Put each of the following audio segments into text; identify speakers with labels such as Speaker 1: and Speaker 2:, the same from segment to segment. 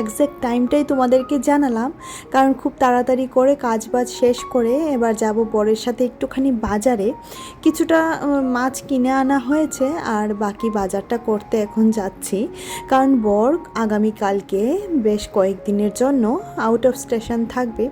Speaker 1: Exact টাইমটাই তোমাদেরকে জানালাম। কারণ খুব তাড়াতাড়ি করে কাজ বাজ শেষ করে এবার যাব বরের সাথে একটুখানি বাজারে। কিছুটা মাছ কিনে আনা হয়েছে আর বাকি বাজারটা করতে এখন যাচ্ছি। কারণ বর আগামীকালকে বেশ কয়েকদিনের জন্য আউট অফ স্টেশন থাকবে।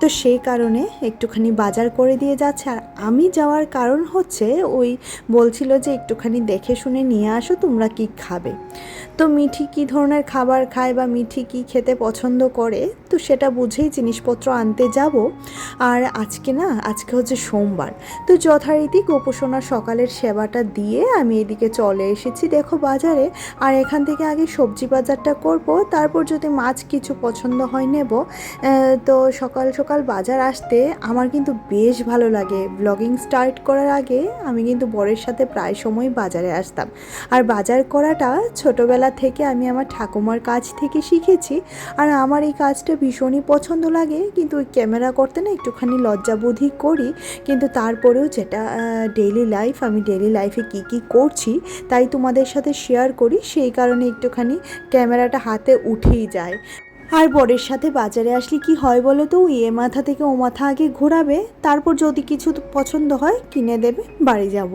Speaker 1: তো সেই কারণে একটুখানি বাজার করে দিয়ে যাচ্ছে। আর আমি যাওয়ার কারণ হচ্ছে ওই বলছিল যে একটুখানি দেখে শুনে নিয়ে আসো তোমরা কি খাবে। তো মিঠি কী ধরনের খাবার খায় বা মিঠি কী খেতে পছন্দ করে, তো সেটা বুঝেই জিনিসপত্র আনতে যাব। আর আজকে না, আজকে হচ্ছে সোমবার, তো যথারীতি গোপোষণা সকালের সেবাটা দিয়ে আমি এদিকে চলে এসেছি। দেখো বাজারে, আর এখান থেকে আগে সবজি বাজারটা করব, তারপর যদি মাছ কিছু পছন্দ হয় নেব। তো সকাল সকাল বাজার আসতে আমার কিন্তু বেশ ভালো লাগে। ব্লগিং স্টার্ট করার আগে আমি কিন্তু বরের সাথে প্রায় সময় বাজারে আসতাম। আর বাজার করাটা ছোটবেলা থেকে আমি আমার ঠাকুমার কাছ থেকে শিখেছি। আর আমার এই কাজটা ভীষণই পছন্দ লাগে, কিন্তু ওই ক্যামেরা করতে না একটুখানি লজ্জাবোধই করি। কিন্তু তারপরেও যেটা ডেইলি লাইফ আমি ডেলি লাইফে কি কি করছি, তাই তোমাদের সাথে শেয়ার করি। সেই কারণে একটুখানি ক্যামেরাটা হাতে উঠেই যায়। আর বরের সাথে বাজারে আসলে কি হয় বলো তো? এ মাথা থেকে ও মাথা আগে ঘোরাবে, তারপর যদি কিছু পছন্দ হয় কিনে দেবে, বাড়ি যাব।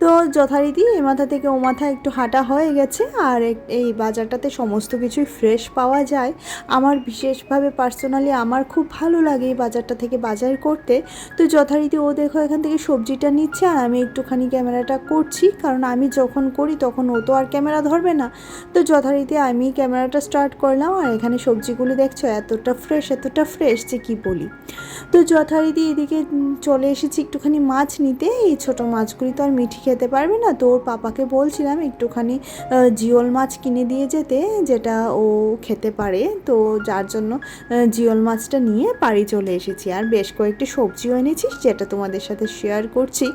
Speaker 1: তো যথারীতি এ মাথা থেকে ও মাথা একটু হাঁটা হয়ে গেছে, আর এই বাজারটাতে সমস্ত কিছুই ফ্রেশ পাওয়া যায়। আমার বিশেষভাবে পার্সোনালি আমার খুব ভালো লাগে এই বাজারটা থেকে বাজার করতে। তো যথারীতি ও দেখো এখান থেকে সবজিটা নিচ্ছে, আর আমি একটুখানি ক্যামেরাটা করছি, কারণ আমি যখন করি তখন ও তো আর ক্যামেরা ধরবে না। তো যথারীতি আমি ক্যামেরাটা স্টার্ট করলাম, আর এখানে সবজিগুলো দেখছ, এতটা ফ্রেশ এতটা ফ্রেশ যে কি বলি। তো যথারীতি এদিকে চলে এসেছি একটুখানি মাছ নিতে। এই ছোট মাছগুলি তো আর মিঠি খেতে পারবে না। তো ওর পাপাকে বলছিলাম একটুখানি জিওল মাছ কিনে দিয়ে যেতে, যেটা ও খেতে পারে। তো যার জন্য জিওল মাছটা নিয়ে বাড়ি চলে এসেছি। আর বেশ কয়েকটি সবজিও এনেছি, যেটা তোমাদের সাথে শেয়ার করছি।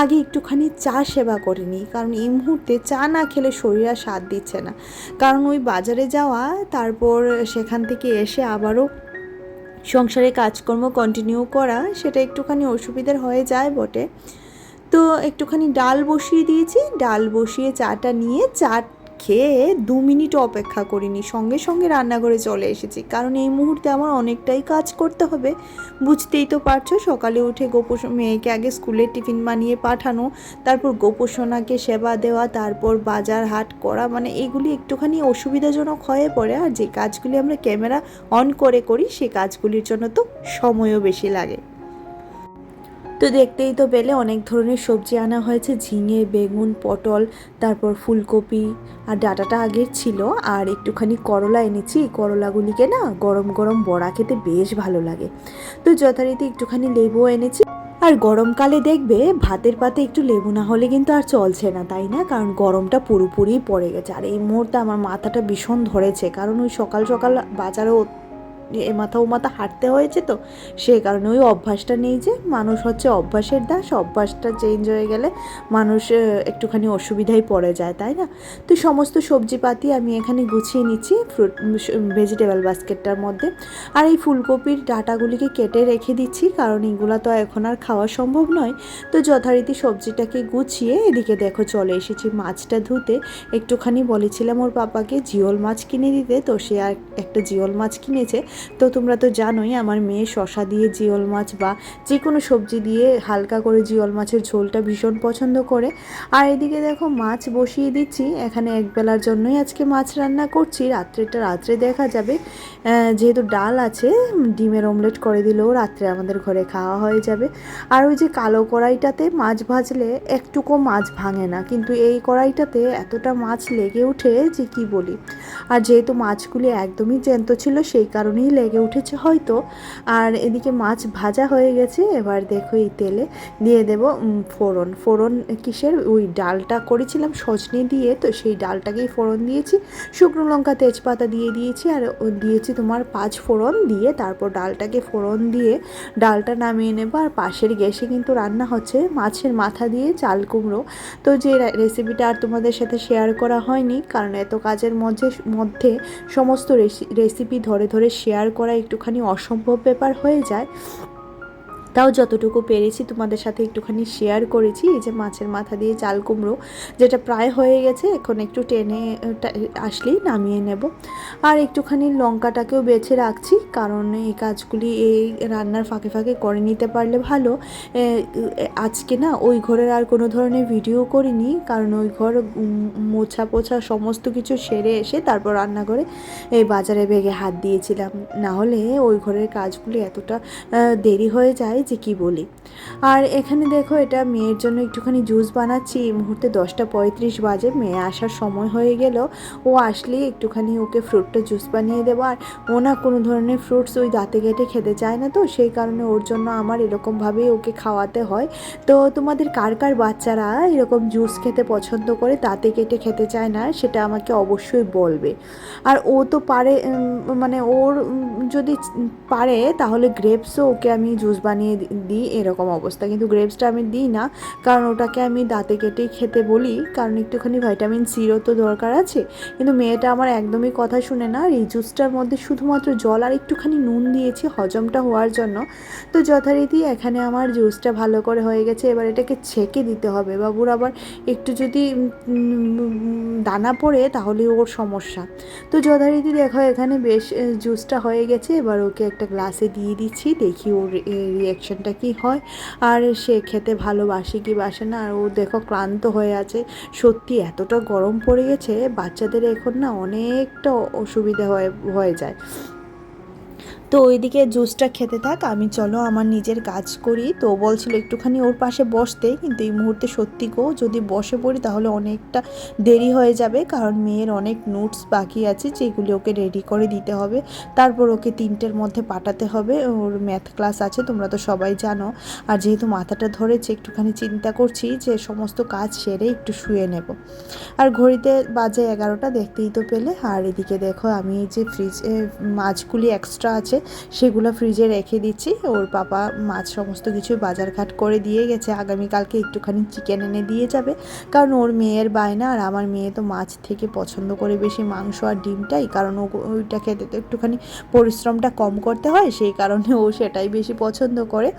Speaker 1: আগে একটুখানি চা সেবা করে নিই, কারণ এই মুহূর্তে চা না খেলে শরীর আর স্বাদ দিচ্ছে না। কারণ ওই বাজারে যাওয়া, তারপর সেখান থেকে এসে আবারও সংসারে কাজকর্ম কন্টিনিউ করা, সেটা একটুখানি অসুবিধার হয়ে যায় বটে। তো একটুখানি ডাল বসিয়ে দিয়েছি, ডাল বসিয়ে চাটা নিয়ে চা খেয়ে দু মিনিট অপেক্ষা করিনি, সঙ্গে সঙ্গে রান্নাঘরে চলে এসেছি। কারণ এই মুহূর্তে আমার অনেকটাই কাজ করতে হবে। বুঝতেই তো পারছ, সকালে উঠে গোপোষ মেয়েকে আগে স্কুলে টিফিন বানিয়ে পাঠানো, তারপর গোপোষণাকে সেবা দেওয়া, তারপর বাজার হাট করা মানে এগুলি একটুখানি অসুবিধাজনক হয়ে পড়ে। আর যে কাজগুলি আমরা ক্যামেরা অন করে করি সেই কাজগুলির জন্য তো সময়ও বেশি লাগে। তো দেখতেই তো পেলে অনেক ধরনের সবজি আনা হয়েছে, ঝিঙে, বেগুন, পটল, তারপর ফুলকপি আর ডাটাটা আগের ছিল আর একটুখানি করলা এনেছি। করলাগুলিকে না গরম গরম বড়া খেতে বেশ ভালো লাগে। তো যথারীতি একটুখানি লেবু এনেছি। আর গরমকালে দেখবে ভাতের পাতে একটু লেবু না হলে কিন্তু আর চলছে না, তাই না? কারণ গরমটা পুরোপুরি পড়ে গেছে। আর এই মুহূর্তে আমার মাথাটা ভীষণ ধরেছে। কারণ ওই সকাল সকাল বাজারেও এ মাথা ও মাথা হাঁটতে হয়েছে তো, সে কারণে ওই অভ্যাসটা নেই যে মানুষ হচ্ছে অভ্যাসের দাস, অভ্যাসটা চেঞ্জ হয়ে গেলে মানুষ একটুখানি অসুবিধায় পড়ে যায়, তাই না? তো সমস্ত সবজিপাতি আমি এখানে গুছিয়ে নিচ্ছি, ফ্রুট ভেজিটেবল বাস্কেটটার মধ্যে। আর এই ফুলকপির ডাটাগুলিকে কেটে রেখে দিচ্ছি, কারণ এগুলো তো এখন আর খাওয়া সম্ভব নয়। তো যথারীতি সবজিটাকে গুছিয়ে এদিকে দেখো চলে এসেছি। মাছটা ধুতে একটুখানি বলেছিলাম ওর পাপাকে, জিওল মাছ কিনে দিতে, তো সে আর একটা জিওল মাছ কিনেছে। তো তোমরা তো জানোই আমার মেয়ে শশা দিয়ে জিওল মাছ বা যে কোনো সবজি দিয়ে হালকা করে জিওল মাছের ঝোলটা ভীষণ পছন্দ করে। আর এদিকে দেখো মাছ বসিয়ে দিচ্ছি। এখানে একবেলার জন্যই আজকে মাছ রান্না করছি। রাত্রেটা রাত্রে দেখা যাবে। যেহেতু ডাল আছে, ডিমের অমলেট করে দিলেও রাত্রে আমাদের ঘরে খাওয়া হয়ে যাবে। আর ওই যে কালো কড়াইটাতে মাছ ভাজলে একটুকু মাছ ভাঙে না। কিন্তু এই কড়াইটাতে এতটা মাছ লেগে ওঠে যে কি বলি? আর যেহেতু মাছগুলি একদমই জ্যান্ত ছিল, সেই কারণেই লেগে উঠেছে হয়তো। আর এদিকে মাছ ভাজা হয়ে গেছে, এবার দেখো এই তেলে দিয়ে দেব ফোড়ন। ফোড়ন কিসের? ওই ডালটা করেছিলাম সজনে দিয়ে, তো সেই ডালটাকেই ফোড়ন দিয়েছি। শুকনো লঙ্কা, তেজপাতা দিয়ে দিয়েছি, আর দিয়েছি তোমার পাঁচ ফোড়ন দিয়ে তারপর ডালটাকে ফোড়ন দিয়ে ডালটা নামিয়ে নেব। আর পাশের গ্যাসে কিন্তু রান্না হচ্ছে মাছের মাথা দিয়ে চাল কুমড়ো। তো যে রেসিপিটা আর তোমাদের সাথে শেয়ার করা হয়নি, কারণ এত কাজের মধ্যে মধ্যে সমস্ত রেসিপি ধরে ধরে শেয়ার করা একটুখানি অসম্ভব ব্যাপার হয়ে যায়। তাও যতটুকু পেরেছি তোমাদের সাথে একটুখানি শেয়ার করেছি, এই যে মাছের মাথা দিয়ে চাল কুমড়ো, যেটা প্রায় হয়ে গেছে, এখন একটু টেনে আসলেই নামিয়ে নেব। আর একটুখানি লঙ্কাটাকেও বেছে রাখছি, কারণ এই কাজগুলি এই রান্নার ফাঁকে ফাঁকে করে নিতে পারলে ভালো। আজকে না ওই ঘরের আর কোনো ধরনের ভিডিও করিনি, কারণ ওই ঘর মোছা পোছা সমস্ত কিছু সেরে এসে তারপর রান্নাঘরে এই বাজারে বেগে হাত দিয়েছিলাম। না হলে ওই ঘরের কাজগুলি এতটা দেরি হয়ে যায় যে কি বলি। আর এখানে দেখো এটা মেয়ের জন্য একটুখানি জুস বানাচ্ছি। এই মুহূর্তে দশটা পঁয়ত্রিশ বাজে, মেয়ে আসার সময় হয়ে গেল। ও আসলেই একটুখানি ওকে ফ্রুটটা জুস বানিয়ে দেবো। আর ও না কোনো ধরনের ফ্রুটস ওই দাঁতে কেটে খেতে চায় না তো, সেই কারণে ওর জন্য আমার এরকমভাবেই ওকে খাওয়াতে হয়। তো তোমাদের কার কার বাচ্চারা এরকম জুস খেতে পছন্দ করে, দাঁতে কেটে খেতে চায় না, সেটা আমাকে অবশ্যই বলবে। আর ও তো পারে মানে ওর যদি পারে তাহলে গ্রেপসও ওকে আমি জুস বানিয়ে দি- দিই এরকম অবস্থা। কিন্তু গ্রেপসটা আমি দিই না, কারণ ওটাকে আমি দাঁতে কেটেই খেতে বলি, কারণ একটুখানি ভাইটামিন সিরও তো দরকার আছে। কিন্তু মেয়েটা আমার একদমই কথা শুনে না এই জুসটার মধ্যে শুধুমাত্র জল আর একটুখানি নুন দিয়েছি, হজমটা হওয়ার জন্য। তো যথারীতি এখানে আমার জুসটা ভালো করে হয়ে গেছে, এবার এটাকে ছেঁকে দিতে হবে। বাবুর আবার একটু যদি দানা পড়ে তাহলে ওর সমস্যা। তো যথারীতি দেখো এখানে বেশ জুসটা হয়ে গেছে, এবার ওকে একটা গ্লাসে দিয়ে দিচ্ছি, দেখি ওর রিয়াকশনটা কি হয়? আর সে খেতে ভালোবাসে কি বাসে না? আর ও দেখো ক্লান্ত হয়ে আছে। সত্যি এতটা গরম পড়ে গেছে, বাচ্চাদের এখন না অনেকটা অসুবিধা হয়ে হয়ে যায়। তো ওইদিকে জুসটা খেতে থাক, আমি চলো আমার নিজের কাজ করি। তো বলছিল একটুখানি ওর পাশে বসতে, কিন্তু এই মুহূর্তে সত্যি গো, যদি বসে পড়ি তাহলে অনেকটা দেরি হয়ে যাবে, কারণ মেয়ের অনেক নোটস বাকি আছে যেগুলি ওকে রেডি করে দিতে হবে। তারপর ওকে তিনটের মধ্যে পাঠাতে হবে, ওর ম্যাথ ক্লাস আছে, তোমরা তো সবাই জানো। আর যেহেতু মাথাটা ধরেছে, একটুখানি চিন্তা করছি যে সমস্ত কাজ সেরে একটু শুয়ে নেব। আর ঘড়িতে বাজে এগারোটা, দেখতেই তো পেলে। আর এদিকে দেখো, আমি যে ফ্রিজ মাছগুলি এক্সট্রা আছে সেগুলো ফ্রিজে রেখে দিচ্ছি। ওর পাপা মাছ সমস্ত কিছু বাজারঘাট করে দিয়ে গেছে। আগামীকালকে একটুখানি চিকেন এনে দিয়ে যাবে। কারণ ওর মেয়ের বায়না আর আমার মেয়ে তো মাছ থেকে পছন্দ করে বেশি মাংস আর ডিমটাই। কারণ ও ওইটা খেতে তো একটুখানি পরিশ্রমটা কম করতে হয়। সেই কারণে ও সেটাই বেশি পছন্দ করে।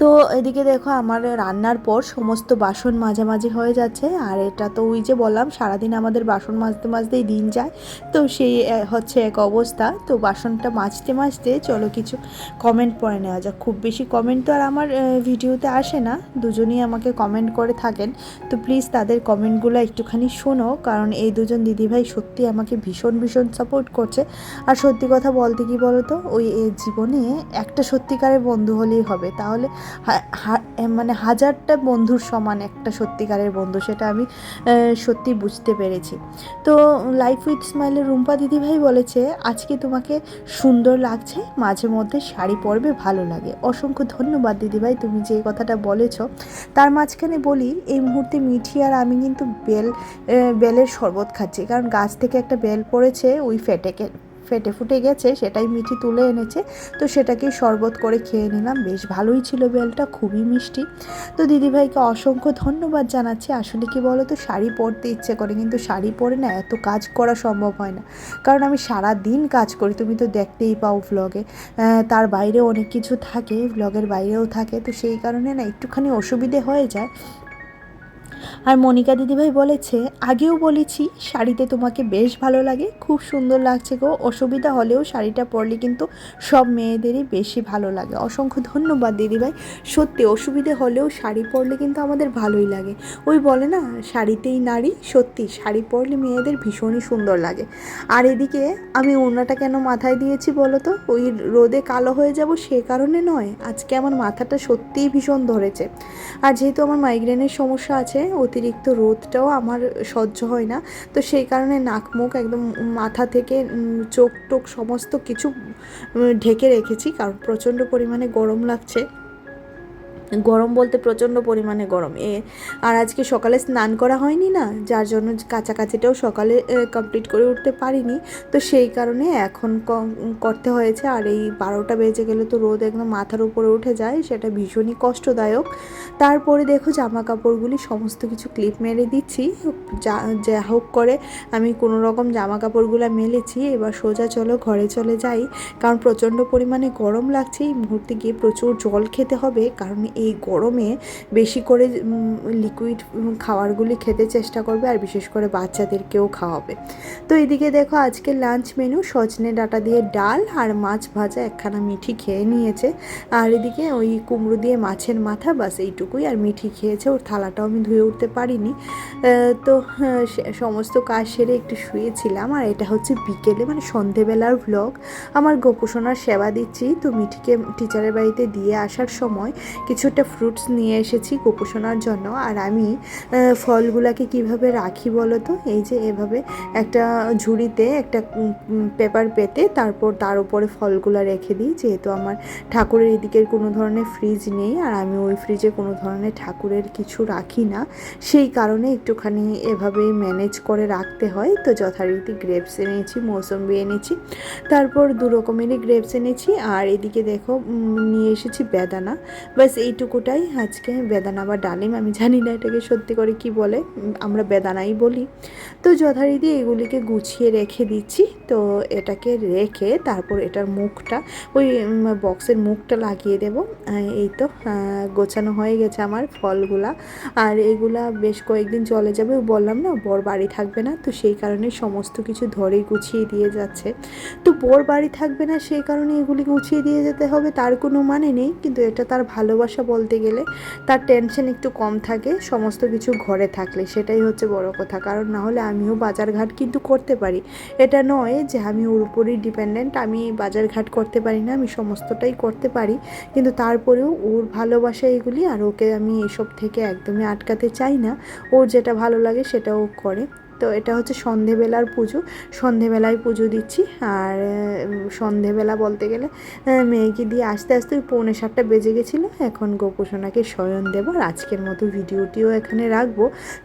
Speaker 1: তো এদিকে দেখো আমার রান্নার পর সমস্ত বাসন মাঝামাঝি হয়ে যাচ্ছে। আর এটা তো ওই যে বললাম, সারাদিন আমাদের বাসন মাজতে মাজতেই দিন যায়। তো সেই হচ্ছে এক অবস্থা। তো বাসনটা মাজতে মাজতে চলো কিছু কমেন্ট পড়ে নেওয়া যাক। খুব বেশি কমেন্ট তো আর আমার ভিডিওতে আসে না। দুজনই আমাকে কমেন্ট করে থাকেন। তো প্লিজ তাদের কমেন্টগুলো একটুখানি শোনো। কারণ এই দুজন দিদিভাই সত্যি আমাকে ভীষণ ভীষণ সাপোর্ট করছে। আর সত্যি কথা বলতে কি বলো তো ওই জীবনে একটা সত্যিকারের বন্ধু হলেই হবে। তাহলে মানে হাজারটা বন্ধুর সমান একটা সত্যিকারের বন্ধু, সেটা আমি সত্যি বুঝতে পেরেছি। তো লাইফ উইথ স্মাইলের রুম্পা দিদিভাই বলেছে, আজকে তোমাকে সুন্দর লাগছে, মাঝে মধ্যে শাড়ি পরবে, ভালো লাগে। অসংখ্য ধন্যবাদ দিদিভাই, তুমি যে কথাটা বলেছ। তার মাঝখানে বলি, এই মুহূর্তে মিঠি আর আমি কিন্তু বেল বেলের শরবত খাচ্ছি, কারণ গাছ থেকে একটা বেল পড়েছে ওই ফেটেকে ফেটে ফুটে গেছে, সেটাই মিঠি তুলে এনেছে। তো সেটাকে শরবত করে খেয়ে নিলাম। বেশ ভালোই ছিল বেলটা, খুবই মিষ্টি। তো দিদিভাইকে অসংখ্য ধন্যবাদ জানাচ্ছি। আসলে কি বলো তো শাড়ি পরতে ইচ্ছে করে, কিন্তু শাড়ি পরে না এত কাজ করা সম্ভব হয় না। কারণ আমি সারা দিন কাজ করি, তুমি তো দেখতেই পাও ভ্লগে তার বাইরেও অনেক কিছু থাকে ভ্লগের বাইরেও থাকে। তো সেই কারণে না একটুখানি অসুবিধে হয়ে যায়। আর মনিকা দিদিভাই বলেছে, আগেও বলেছি, শাড়িতে তোমাকে বেশ ভালো লাগে। খুব সুন্দর লাগছে গো। অসুবিধা হলেও শাড়িটা পরলে কিন্তু সব মেয়েদেরই বেশি ভালো লাগে। অসংখ্য ধন্যবাদ দিদিভাই। সত্যি, অসুবিধে হলেও শাড়ি পরলে কিন্তু আমাদের ভালোই লাগে। ওই বলে না, শাড়িতেই নারী। সত্যি, শাড়ি পরলে মেয়েদের ভীষণই সুন্দর লাগে। আর এদিকে আমি ওড়নাটা কেন মাথায় দিয়েছি বলো তো? ওই রোদে কালো হয়ে যাব সে কারণে নয়। আজকে আমার মাথাটা সত্যিই ভীষণ ধরেছে। আর যেহেতু আমার মাইগ্রেনের সমস্যা আছে অতিরিক্ত রোদটাও আমার সহ্য হয় না। তো সেই কারণে নাক, মুখ একদম মাথা থেকে চোখ টোক সমস্ত কিছু ঢেকে রেখেছি। কারণ প্রচণ্ড পরিমাণে গরম লাগছে। গরম বলতে প্রচণ্ড পরিমাণে গরম। এ, আর আজকে সকালে স্নান করা হয়নি না, যার জন্য কাছাকাছিটাও সকালে কমপ্লিট করে উঠতে পারিনি। তো সেই কারণে এখন করতে হয়েছে, আর এই বারোটা বেজে গেলে তো রোদ একদম মাথার উপরে উঠে যায়, সেটা ভীষণই কষ্টদায়ক। তারপরে দেখো জামা কাপড়গুলি সমস্ত কিছু ক্লিপ মেরে দিচ্ছি, যা যা হোক করে আমি কোনো রকম জামা কাপড়গুলো মেলেছি, এবার সোজা চলো ঘরে চলে যাই, কারণ প্রচণ্ড পরিমাণে গরম লাগছে, এই মুহূর্তে গিয়ে প্রচুর জল খেতে হবে, কারণ এই গরমে বেশি করে লিকুইড খাবারগুলি খেতে চেষ্টা করবে আর বিশেষ করে বাচ্চাদেরকেও খাওয়াবে। তো এদিকে দেখো আজকে লাঞ্চ মেনু সজনে ডাটা দিয়ে ডাল আর মাছ ভাজা একখানা মিঠি খেয়ে নিয়েছে। আর এদিকে ওই কুমড়ো দিয়ে মাছের মাথা বাস এইটুকুই। আর মিঠি খেয়েছে ওর থালাটাও আমি ধুয়ে উঠতে পারিনি। তো আহ, সমস্ত কাজ সেরে একটু শুয়েছিলাম। আর এটা হচ্ছে বিকেলে মানে সন্ধেবেলার ভ্লগ আমার গোপোষণার সেবা দিচ্ছি। তো মিঠিকে টিচারের বাড়িতে দিয়ে আসার সময় কিছু একটা ফ্রুটস নিয়ে এসেছি গোপোষণার জন্য। আর আমি ফলগুলাকে কীভাবে রাখি বলো তো? এই যে এভাবে একটা ঝুড়িতে একটা পেপার পেতে তারপর তার উপরে ফলগুলা রেখে দিই। যেহেতু আমার ঠাকুরের এদিকের কোনো ধরনের ফ্রিজ নেই আর আমি ওই ফ্রিজে কোনো ধরনের ঠাকুরের কিছু রাখি না, সেই কারণে একটুখানি এভাবে ম্যানেজ করে রাখতে হয়। তো যথারীতি গ্রেপস এনেছি, মৌসম্বি এনেছি, তারপর দু রকমেরই গ্রেপস এনেছি। আর এদিকে দেখো নিয়ে এসেছি বেদানা। ব্যাস এইটুকুটাই। আজকে বেদানা বা ডালিম, আমি জানি না এটাকে সত্যি করে কি বলে, আমরা বেদানাই বলি। তো যথারীতি এগুলিকে গুছিয়ে রেখে দিচ্ছি। তো এটাকে রেখে তারপর এটার মুখটা, ওই বক্সের মুখটা লাগিয়ে দেব। এই তো গোছানো হয়ে গেছে আমার ফলগুলা। আর এগুলা বেশ কয়েকদিন চলে যাবে বললাম না, বর বাড়ি থাকবে না, তো সেই কারণে সমস্ত কিছু ধরে গুছিয়ে দিয়ে যাচ্ছে। তো বর বাড়ি থাকবে না, সেই কারণে এগুলি গুছিয়ে দিয়ে যেতে হবে, তার কোনো মানে নেই। কিন্তু এটা তার ভালোবাসা বলতে গেলে, তার টেনশন একটু কম থাকে, সমস্ত কিছু ঘরে থাকলে। সেটাই হচ্ছে বড় কথা। কারণ না হলে আমিও বাজারঘাট কিন্তু করতে পারি। এটা নয় যে আমি ওর উপরেই ডিপেন্ডেন্ট আমি বাজারঘাট করতে পারি না, আমি সমস্তটাই করতে পারি। কিন্তু তারপরেও ওর ভালোবাসা এগুলি, আর ওকে আমি এসব থেকে একদমই আটকাতে চাই না। ওর যেটা ভালো লাগে সেটা ও করে। তো এটা হচ্ছে সন্ধেবেলার পুজো। সন্ধেবেলায় পুজো দিচ্ছি। আর সন্ধেবেলা বলতে গেলে মেয়েকে দিয়ে আস্তে আস্তে ওই পৌনে সাতটা বেজে গেছিল। এখন গোপোষণাকে শয়ন দেব আর আজকের মতো ভিডিওটিও এখানে রাখব।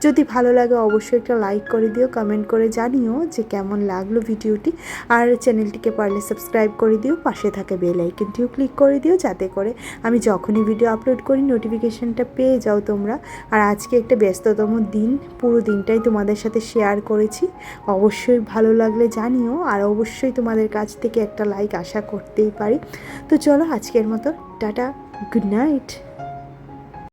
Speaker 1: যদি ভালো লাগে অবশ্যই একটা লাইক করে দিও, কমেন্ট করে জানিও যে কেমন লাগল ভিডিওটি। আর চ্যানেলটিকে পারলে সাবস্ক্রাইব করে দিও, পাশে থাকে বেল আইকনটিও ক্লিক করে দিও, যাতে করে আমি যখনই ভিডিও আপলোড করি নোটিফিকেশানটা পেয়ে যাও তোমরা। আর আজকে একটা ব্যস্ততম দিন, পুরো দিনটাই তোমাদের সাথে শেয়ার করেছি। অবশ্যই ভালো লাগলে জানিও আর অবশ্যই তোমাদের কাছ থেকে একটা লাইক আশা করতেই পারি। তো চলো আজকের মতো, টাটা গুড নাইট